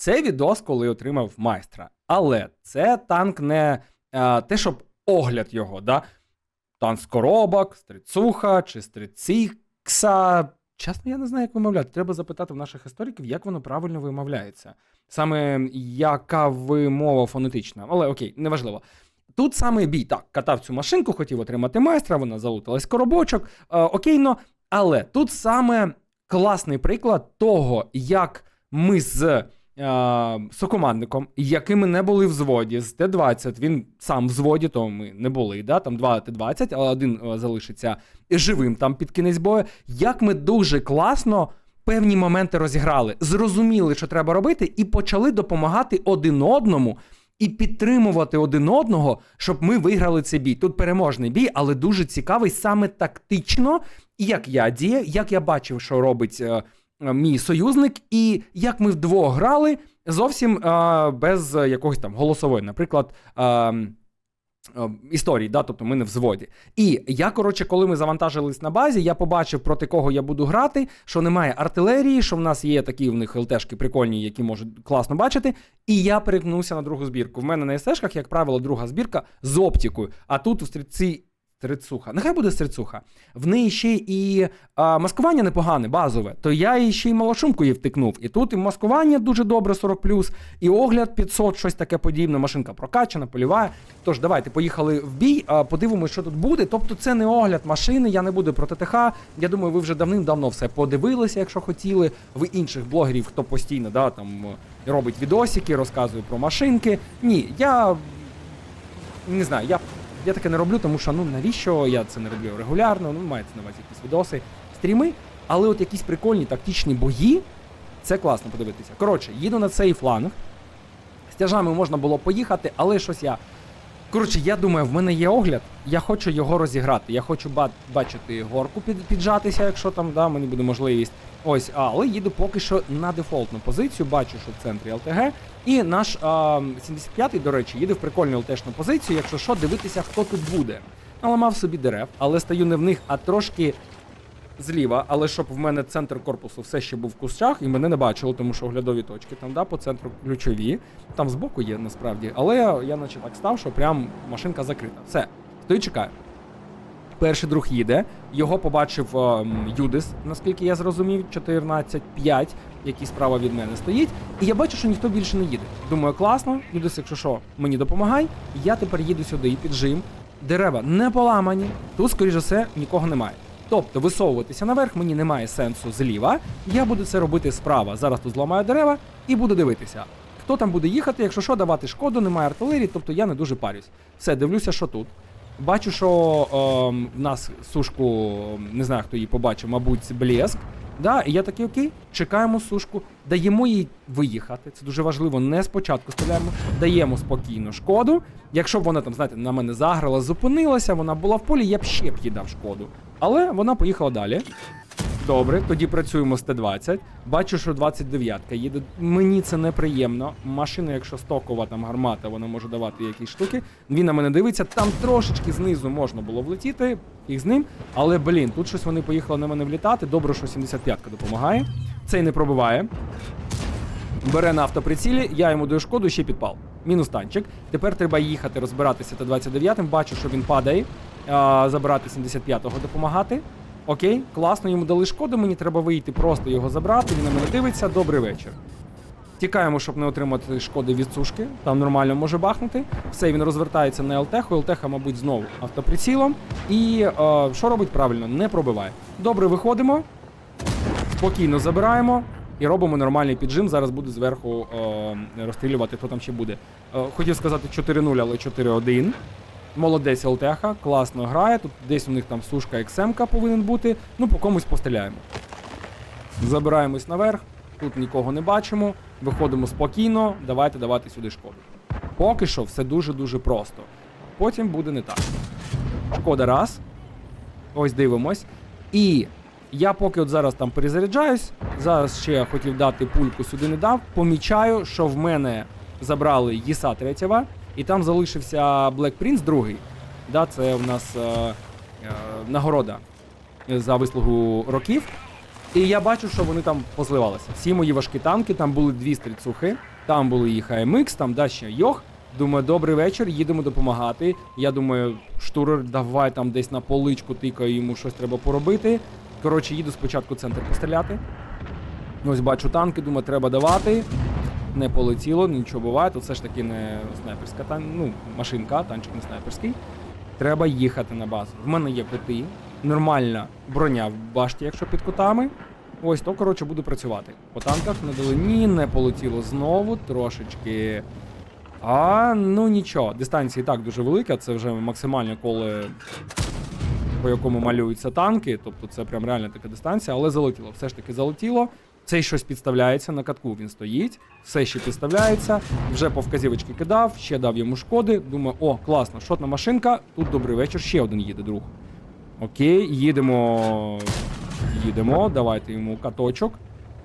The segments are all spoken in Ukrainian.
Це відос, коли отримав майстра. Але це танк не е, те, щоб огляд його, да? Танк з коробок, стрицуха чи стрицікса. Чесно, я не знаю, як вимовляти. Треба запитати в наших істориків, як воно правильно вимовляється. Саме яка вимова фонетична. Але окей, неважливо. Тут саме бій. Так, катав цю машинку, хотів отримати майстра, вона залуталась коробочок. Е, окейно. Але тут саме класний приклад того, як ми з сокомандником, якими не були в зводі, з Т-20, він сам в зводі, то ми не були, да? там два Т-20, але один е, залишиться живим там під кінець бою. Як ми дуже класно певні моменти розіграли, зрозуміли, що треба робити, і почали допомагати один одному. І підтримувати один одного, щоб ми виграли цей бій. Тут переможний бій, але дуже цікавий саме тактично, як я діяв, як я бачив, що робить е, е, мій союзник, і як ми вдвох грали зовсім е, без якогось там голосової, наприклад. Е, е, Історії, да, тобто ми не в зводі. І я, коротше, коли ми завантажились на базі, я побачив, проти кого я буду грати, що немає артилерії, що в нас є такі в них ЛТшки прикольні, які можуть класно бачити. І я перекнувся на другу збірку. В мене на СТшках, як правило, друга збірка з оптикою. А тут у стрільці Стрицуха. Нехай буде стрицуха. В неї ще і а, маскування непогане, базове. То я їй ще й малошумку її втикнув. І тут і маскування дуже добре, 40 і огляд 500, щось таке подібне. Машинка прокачана, поліває. Тож, давайте поїхали в бій, а, подивимося, що тут буде. Тобто, це не огляд машини, я не буду про ТТХ. Я думаю, ви вже давним-давно все подивилися, якщо хотіли. Ви інших блогерів, хто постійно да, там робить відосики, розказує про машинки. Ні, я не знаю, я. Я таке не роблю, тому що ну навіщо я це не роблю регулярно, ну мається на увазі якісь відоси, стріми, але от якісь прикольні тактичні бої, це класно подивитися. Коротше, їду на цей фланг. З тяжами можна було поїхати, але щось я. Коротше, я думаю, в мене є огляд, я хочу його розіграти. Я хочу ба бачити горку під піджатися, якщо там да, мені буде можливість. Ось, але їду поки що на дефолтну позицію, бачу, що в центрі ЛТГ. І наш 75-й, до речі, їде в прикольну ЛТшну позицію, якщо що, дивитися, хто тут буде. Наламав собі дерев, але стаю не в них, а трошки зліва. Але щоб в мене центр корпусу все ще був в кущах, і мене не бачило, тому що оглядові точки там, да, по центру ключові. Там збоку є насправді. Але я, я наче так став, що прям машинка закрита. Все, стою, чекаю. Перший друг їде, його побачив е, Юдис, наскільки я зрозумів, 14-5, який справа від мене стоїть. І я бачу, що ніхто більше не їде. Думаю, класно, Юдис, якщо що, мені допомагай. Я тепер їду сюди і піджим. Дерева не поламані, тут, скоріш за все, нікого немає. Тобто висовуватися наверх мені немає сенсу зліва. Я буду це робити справа. Зараз тут зламаю дерева і буду дивитися. Хто там буде їхати, якщо що, давати шкоду, немає артилерії, тобто я не дуже парюсь. Все, дивлюся, що тут. Бачу, що е, в нас сушку, не знаю, хто її побачив, мабуть, блеск. Да, І я такий окей, чекаємо сушку, даємо їй виїхати. Це дуже важливо. Не спочатку стріляємо, даємо спокійно шкоду. Якщо б вона там, знаєте, на мене заграла, зупинилася, вона була в полі, я б ще б їй дав шкоду. Але вона поїхала далі. Добре, тоді працюємо з Т-20. Бачу, що 29-ка їде. Мені це неприємно. Машина, якщо стокова там гармата, вона може давати якісь штуки. Він на мене дивиться, там трошечки знизу можна було влетіти, їх з ним. Але, блін, тут щось вони поїхали на мене влітати. Добре, що 75-ка допомагає. Цей не пробиває. Бере на автоприцілі, я йому даю шкоду, ще підпал. Мінус танчик. Тепер треба їхати розбиратися Т-29. Бачу, що він падає. А, забирати 75-го допомагати. Окей, класно, йому дали шкоду, мені треба вийти, просто його забрати. Він на мене дивиться. Добрий вечір. Тікаємо, щоб не отримати шкоди від сушки. Там нормально може бахнути. Все, він розвертається на ЛТХ. ЛТХ, мабуть, знову автоприцілом. І е, що робить правильно? Не пробиває. Добре, виходимо. Спокійно забираємо і робимо нормальний піджим. Зараз буду зверху е, розстрілювати, хто там ще буде. Е, хотів сказати 4-0, але 4-1. Молодець ЛТХ, класно грає. Тут десь у них там сушка XM повинен бути. Ну, по комусь постріляємо. Забираємось наверх, тут нікого не бачимо. Виходимо спокійно, давайте давати сюди шкоду. Поки що все дуже-дуже просто. Потім буде не так. Шкода раз. Ось дивимось. І я поки от зараз там перезаряджаюсь, зараз ще хотів дати пульку, сюди не дав. Помічаю, що в мене забрали Єса третього. І там залишився Black Prince другий. Да, Це у нас е, е, нагорода за вислугу років. І я бачу, що вони там позливалися. Всі мої важкі танки, там були дві стрільцухи, там були їх АМХ, там да ще Йох. Думаю, добрий вечір, їдемо допомагати. Я думаю, штурер, давай там десь на поличку тикаю, йому щось треба поробити. Коротше, їду спочатку центр постріляти. Ось бачу танки, думаю, треба давати. Не полетіло, нічого буває. Тут все ж таки не снайперська тан... ну, машинка, танчик не снайперський. Треба їхати на базу. В мене є коти, нормальна броня в башті, якщо під кутами. Ось то, коротше, буду працювати. По танках на долині не полетіло знову, трошечки. А, ну нічого, дистанція і так дуже велика, це вже максимальне коле, по якому малюються танки. Тобто це прям реальна така дистанція, але залетіло. Все ж таки залетіло. Цей щось підставляється на катку. Він стоїть, все ще підставляється. Вже по вказівочки кидав, ще дав йому шкоди. Думаю, о, класно, шотна машинка. Тут добрий вечір, ще один їде друг. Окей, їдемо. Їдемо. Давайте йому каточок.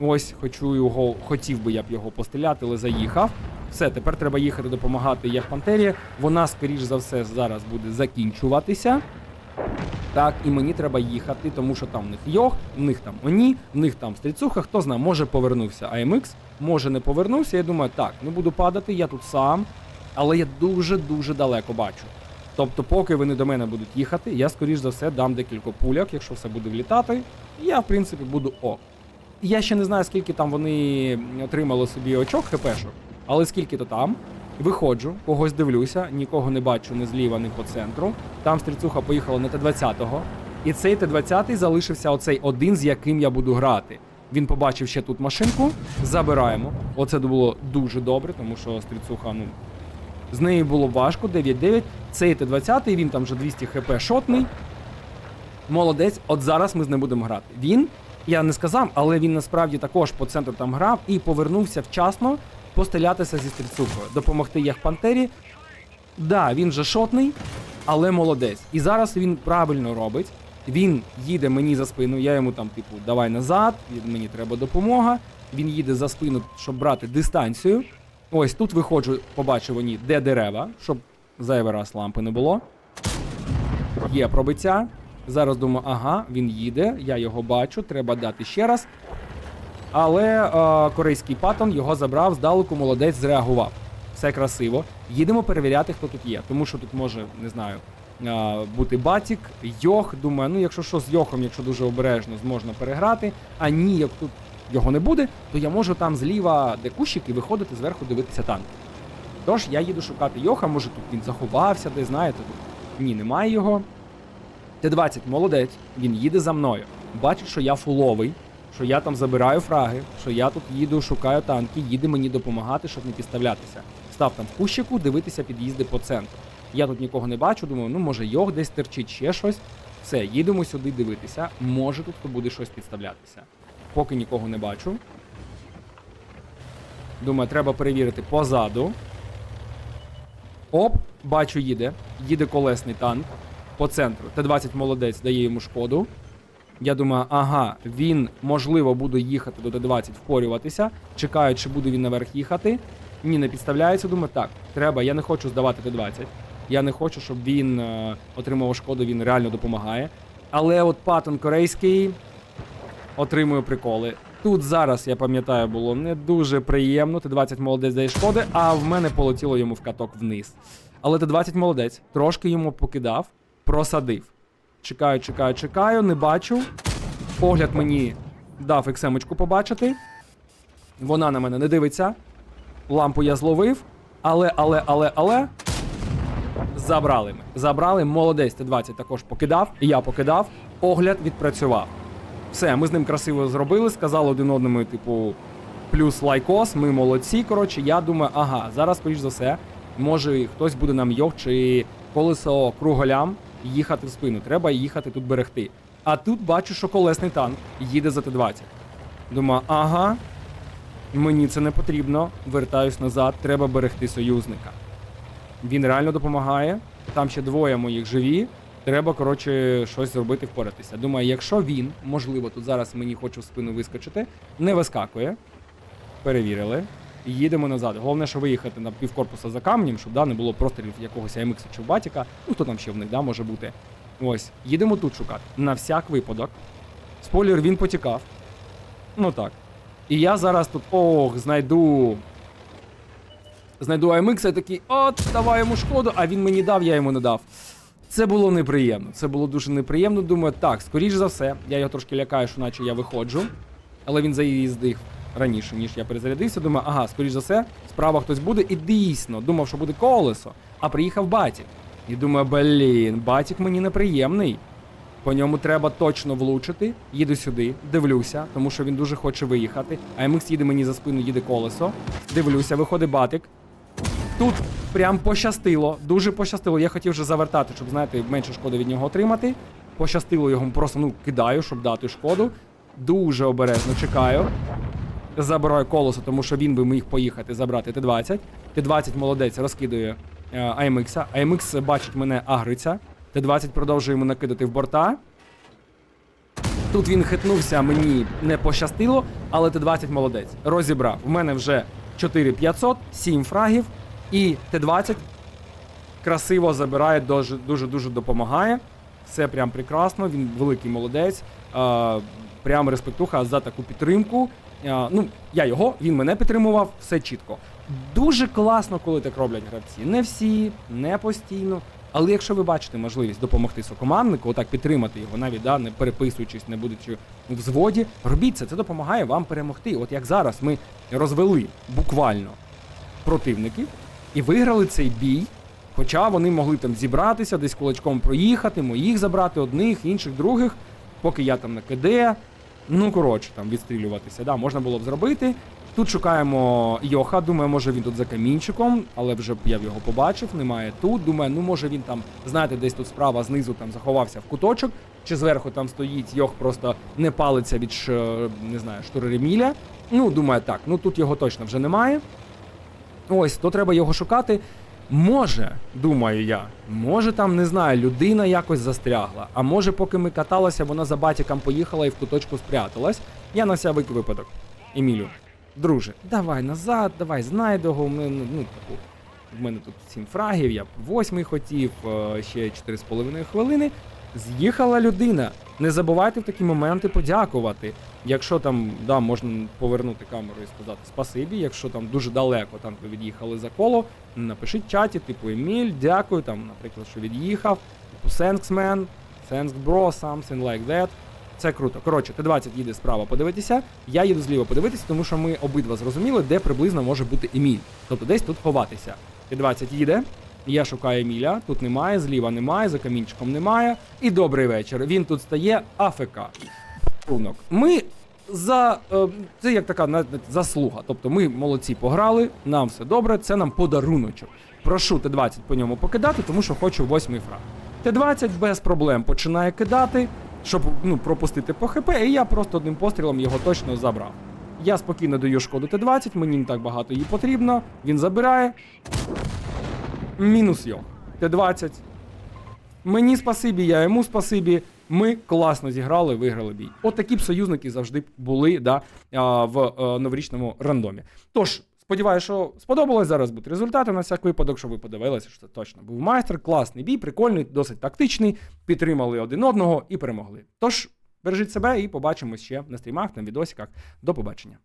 Ось, хочу його, хотів би я б його постріляти, але заїхав. Все, тепер треба їхати допомагати як Пантері. Вона, скоріш за все, зараз буде закінчуватися. Так, і мені треба їхати, тому що там в них Йох, в них там Оні, в них там стрільцуха, хто знає, може повернувся AMX, може не повернувся. Я думаю, так, не буду падати, я тут сам, але я дуже-дуже далеко бачу. Тобто, поки вони до мене будуть їхати, я, скоріш за все, дам декілька пуляк, якщо все буде влітати, я, в принципі, буду ок. Я ще не знаю, скільки там вони отримали собі очок хпшок, але скільки то там. Виходжу, когось дивлюся, нікого не бачу ні зліва, ні по центру. Там стрільцуха поїхала на Т-20-го. І цей Т-20 залишився оцей один, з яким я буду грати. Він побачив ще тут машинку, забираємо. Оце було дуже добре, тому що стрільцуха, ну. З нею було важко, 9-9. Цей Т-20, він там вже 200 хп шотний. Молодець, от зараз ми з ним будемо грати. Він, я не сказав, але він насправді також по центру там грав і повернувся вчасно пострілятися зі стрільцухою, допомогти як Пантері. Да, він же шотний, але молодець. І зараз він правильно робить. Він їде мені за спину, я йому там, типу, давай назад, мені треба допомога. Він їде за спину, щоб брати дистанцію. Ось тут виходжу, побачив вони, де дерева, щоб зайвий раз лампи не було. Є пробиття. Зараз думаю, ага, він їде, я його бачу, треба дати ще раз. Але е, корейський патон його забрав, здалеку молодець зреагував. Все красиво. Їдемо перевіряти, хто тут є. Тому що тут може, не знаю, е, бути батік, йох. Думаю, ну якщо що з йохом, якщо дуже обережно, зможна переграти. А ні, як тут його не буде, то я можу там зліва, де кущики, виходити зверху дивитися танк. Тож я їду шукати йоха, може тут він заховався, де знаєте. Тут. Ні, немає його. Т-20, молодець, він їде за мною. Бачить, що я фуловий, що я там забираю фраги, що я тут їду, шукаю танки, їде мені допомагати, щоб не підставлятися. Став там в кущику, дивитися під'їзди по центру. Я тут нікого не бачу, думаю, ну може йог десь терчить ще щось. Все, їдемо сюди дивитися. Може тут буде щось підставлятися. Поки нікого не бачу. Думаю, треба перевірити позаду. Оп, бачу, їде. Їде колесний танк по центру. Т-20 молодець дає йому шкоду. Я думаю, ага, він можливо буде їхати до Т-20, впорюватися. Чекаю, чи буде він наверх їхати. Ні, не підставляється. Думаю, так, треба, я не хочу здавати Т-20. Я не хочу, щоб він е, отримав шкоду, він реально допомагає. Але от паттон корейський отримує приколи. Тут зараз, я пам'ятаю, було не дуже приємно. Т-20 молодець дає шкоди, а в мене полетіло йому в каток вниз. Але Т-20 молодець, трошки йому покидав, просадив. Чекаю, чекаю, чекаю, не бачу. Погляд мені дав ексемочку побачити. Вона на мене не дивиться. Лампу я зловив. Але, але, але, але. Забрали ми. Забрали. Молодець Т-20 також покидав. Я покидав. Огляд відпрацював. Все, ми з ним красиво зробили, сказали один одному, типу, плюс лайкос, ми молодці. Коротше, я думаю, ага, зараз, скоріш за все, може хтось буде нам йог чи колесо круголям їхати в спину. Треба їхати тут берегти. А тут бачу, що колесний танк їде за Т-20. Думаю, ага, мені це не потрібно. Вертаюсь назад, треба берегти союзника. Він реально допомагає. Там ще двоє моїх живі. Треба, коротше, щось зробити, впоратися. Думаю, якщо він, можливо, тут зараз мені хоче в спину вискочити, не вискакує. Перевірили. І їдемо назад. Головне, що виїхати на півкорпуса за камнем, щоб да, не було прострілів якогось АМХ чи Батіка. Ну, хто там ще в них да, може бути. Ось, їдемо тут шукати. На всяк випадок. Спойлер, він потікав. Ну так. І я зараз тут, ох, знайду. Знайду AMX, і такий, от, давай йому шкоду, а він мені дав, я йому не дав. Це було неприємно. Це було дуже неприємно. Думаю, так, скоріш за все, я його трошки лякаю, що наче я виходжу. Але він заїздив раніше, ніж я перезарядився. Думаю, ага, скоріш за все, справа хтось буде. І дійсно, думав, що буде колесо, а приїхав батік. І думаю, блін, батік мені неприємний. По ньому треба точно влучити. Їду сюди, дивлюся, тому що він дуже хоче виїхати. А МХ їде мені за спину, їде колесо. Дивлюся, виходить батик. Тут прям пощастило, дуже пощастило. Я хотів вже завертати, щоб, знаєте, менше шкоди від нього отримати. Пощастило його просто ну, кидаю, щоб дати шкоду. Дуже обережно чекаю. Забираю колесо, тому що він би міг поїхати забрати Т-20. Т-20 молодець, розкидує е, AMX. AMX бачить мене, агриться. Т-20 продовжує йому накидати в борта. Тут він хитнувся, мені не пощастило, але Т-20 молодець. Розібрав. У мене вже 4500, 7 фрагів, і Т-20 красиво забирає, дуже дуже дуже допомагає. Все прям прекрасно. Він великий молодець. Е, прям респектуха за таку підтримку. Е, ну, я його, він мене підтримував, все чітко. Дуже класно, коли так роблять гравці. Не всі, не постійно. Але якщо ви бачите можливість допомогти сокоманднику, отак підтримати його, навіть да, не переписуючись, не будучи у взводі, робіть це, це допомагає вам перемогти. От як зараз ми розвели буквально противників і виграли цей бій. Хоча вони могли там зібратися, десь кулачком проїхати, моїх забрати одних, інших, других, поки я там на КД. Ну, коротше, там відстрілюватися. Да, можна було б зробити. Тут шукаємо Йоха. Думаю, може він тут за камінчиком, але вже я його побачив, немає тут. Думаю, ну може він там, знаєте, десь тут справа знизу там заховався в куточок, чи зверху там стоїть, Йох просто не палиться від не знаю, штуререміля. Ну, думаю, так, ну тут його точно вже немає. Ось, то треба його шукати. Може, думаю я, може там, не знаю, людина якось застрягла. А може, поки ми каталися, вона за батіком поїхала і в куточку спряталась. Я на всякий випадок. Емілю, друже, давай назад, давай знайдого. Мене, ну, таку. В мене тут сім фрагів, я восьмий хотів, е, ще 4,5 хвилини. З'їхала людина. Не забувайте в такі моменти подякувати. Якщо там да, можна повернути камеру і сказати спасибі, якщо там дуже далеко там ви від'їхали за коло, напишіть в чаті, типу Еміль, дякую, там, наприклад, що від'їхав, типу man, thanks, bro, something like that. Це круто. Коротше, Т-20 їде справа подивитися, я їду зліва подивитися, тому що ми обидва зрозуміли, де приблизно може бути Еміль. Тобто десь тут ховатися. Т-20 їде, я шукаю Еміля, тут немає, зліва немає, за камінчиком немає. І добрий вечір. Він тут стає АФК. Ми за е, це як така заслуга. Тобто ми молодці пограли, нам все добре, це нам подаруночок. Прошу Т-20 по ньому покидати, тому що хочу восьмий фраг. Т-20 без проблем починає кидати, щоб ну, пропустити по ХП, і я просто одним пострілом його точно забрав. Я спокійно даю шкоду Т-20, мені не так багато її потрібно. Він забирає. Мінус його. Т-20. Мені спасибі, я йому спасибі. Ми класно зіграли, виграли бій. От такі б союзники завжди були да, в е, новорічному рандомі. Тож, сподіваюся, що сподобалось. Зараз будуть результати на всяк випадок, що ви подивилися, що це точно був майстер. Класний бій, прикольний, досить тактичний. Підтримали один одного і перемогли. Тож, бережіть себе і побачимось ще на стрімах, на відосиках. До побачення.